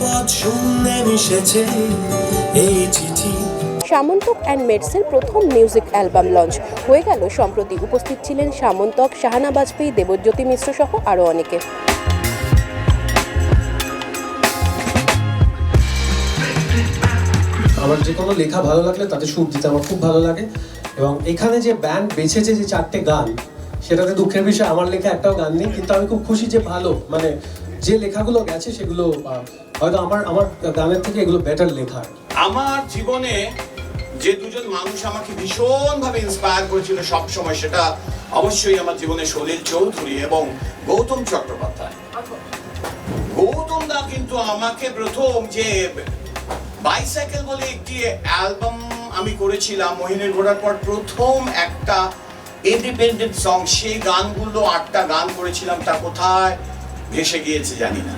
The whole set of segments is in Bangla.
পথ শূন্যে মিশেছে এই চিঠি। সামন্তক অ্যান্ড মেডসের প্রথম মিউজিক অ্যালবাম লঞ্চ হয়ে গেল। সম্প্রতি উপস্থিত ছিলেন সামন্তক শাহানা বাজপেয়ী দেবজ্যোতি মিশ্র সহ আরও অনেকে। আমার যে কোনো লেখা ভালো লাগলে তাতে সুর দিতে আমার খুব ভালো লাগে। এবং এখানে যে ব্যান্ড বেছেছে যে চারটে গান সেটাতে দুঃখের বিষয় আমার লেখা একটাও গান নেই কিন্তু আমি খুব খুশি যে ভালো মানে যে লেখাগুলো গেছে সেগুলো হয়তো আমার আমার গানের থেকে এগুলো বেটার লেখা আমার জীবনে যে দুজন মানুষ আমাকে ভীষণভাবে ইন্সপায়ার করেছিল সব সময় সেটা অবশ্যই আমার জীবনে সলিল চৌধুরী এবং গৌতম চট্টোপাধ্যায়। গৌতম দা কিন্তু আমাকে প্রথম যে বাইসাইকেল বলে একটি অ্যালবাম আমি করেছিলাম, মোহিনীর ঘোড়ার পর প্রথম একটা ইন্ডিপেন্ডেন্ট সং সেই গানগুলো আটটা গান করেছিলাম, তা কোথায়? ভেসে গিয়েছে, জানি না।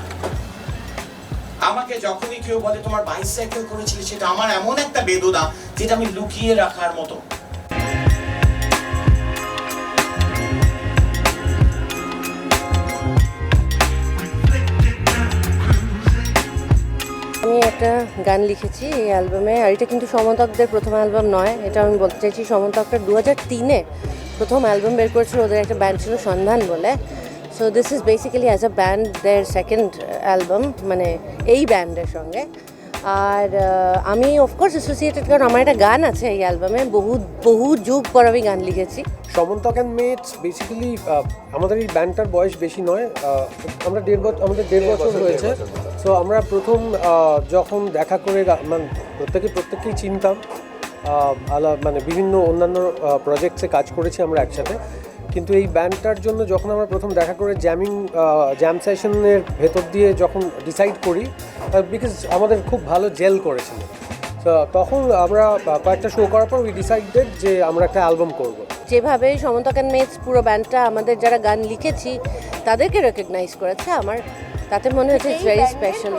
আমাকে যখনই কেউ বলে তোমার বাইসাইকেল করেছিলে, সেটা আমার এমন একটা বেদনা যেটা আমি লুকিয়ে রাখার মতো। আমি একটা গান লিখেছি এই অ্যালবামে, আর এটা কিন্তু সমন্তকদের প্রথম অ্যালবাম নয়, এটা আমি বলতে চাইছি সমন্তকটা দু হাজার তিনে প্রথম অ্যালবাম বের করেছিল, ওদের একটা ব্যান্ড ছিল সন্ধান বলে। So this is basically as a band there second album মানে এই ব্যান্ডের সঙ্গে। আর আমি অফকোর্স অ্যাসোসিয়েটেড কারণ আমার একটা গান আছে এই অ্যালবামে বহু বহু যুগ পর আমি গান লিখেছি। সমন্তক অ্যান্ড মেটস বেসিক্যালি আমাদের এই ব্যান্ডটার বয়স বেশি নয় আমরা দেড় বছর আমাদের দেড় বছর হয়েছে। সো আমরা প্রথম যখন দেখা করে মানে প্রত্যেকে প্রত্যেককেই চিনতাম। আলা মানে বিভিন্ন অন্যান্য প্রজেক্টসে কাজ করেছি আমরা একসাথে। কিন্তু এই ব্যান্ডটার জন্য যখন আমরা প্রথম দেখা করে জ্যামিং জ্যাম সেশনের ভেতর দিয়ে যখন ডিসাইড করি বিকজ আমাদের খুব ভালো জেল করেছিল। তো তখন আমরা কয়েকটা শো করার পর উই ডিসাইডেড যে আমরা একটা অ্যালবাম করব। যেভাবে সমন্তক অ্যান্ড মেটস পুরো ব্যান্ডটা আমাদের যারা গান লিখেছি তাদেরকে রেকগনাইজ করেছে আমার। তাতে মনে হচ্ছে ইটস ভেরি স্পেশাল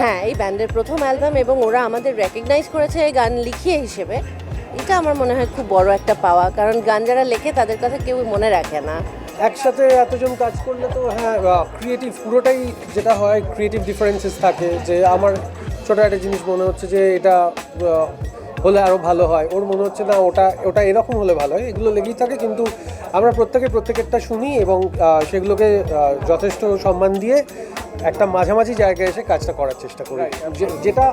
হ্যাঁ এই ব্যান্ডের প্রথম অ্যালবাম এবং ওরা আমাদের রেকগনাইজ করেছে এই গান লিখিয়ে হিসেবে। এটা আমার মনে হয় খুব বড় একটা পাওয়া, কারণ গান যারা লেখে তাদের কথা কেউ মনে রাখে না। একসাথে এতজন কাজ করলে তো হ্যাঁ ক্রিয়েটিভ পুরোটাই যেটা হয় ক্রিয়েটিভ ডিফারেন্সেস থাকে যে আমার ছোটো একটা জিনিস মনে হচ্ছে যে এটা হলে আরও ভালো হয়। ওর মনে হচ্ছে না ওটা ওটা এরকম হলে ভালো হয়। এগুলো লেগেই থাকে, কিন্তু আমরা প্রত্যেকে প্রত্যেকেরটা শুনি এবং সেগুলোকে যথেষ্ট সম্মান দিয়ে একটা মাঝামাঝি জায়গায় এসে কাজটা করার চেষ্টা করি। যে- যেটা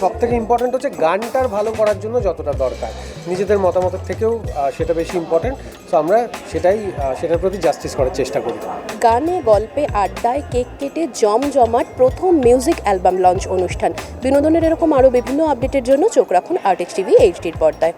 সব থেকে ইম্পর্টেন্ট হচ্ছে গানটার ভালো করার জন্য যতটা দরকার। নিজেদের মতামতের থেকেও সেটা বেশি ইম্পর্টেন্ট তো আমরা সেটাই সেটার প্রতি জাস্টিস করার চেষ্টা করি। গানে গল্পে আড্ডায় কেক কেটে জমজমাট প্রথম মিউজিক অ্যালবাম লঞ্চ অনুষ্ঠান। বিনোদনের এরকম আরও বিভিন্ন আপডেটের জন্য চোখ রাখুন আর্টেক্স টিভি এইচডির পর্দায়।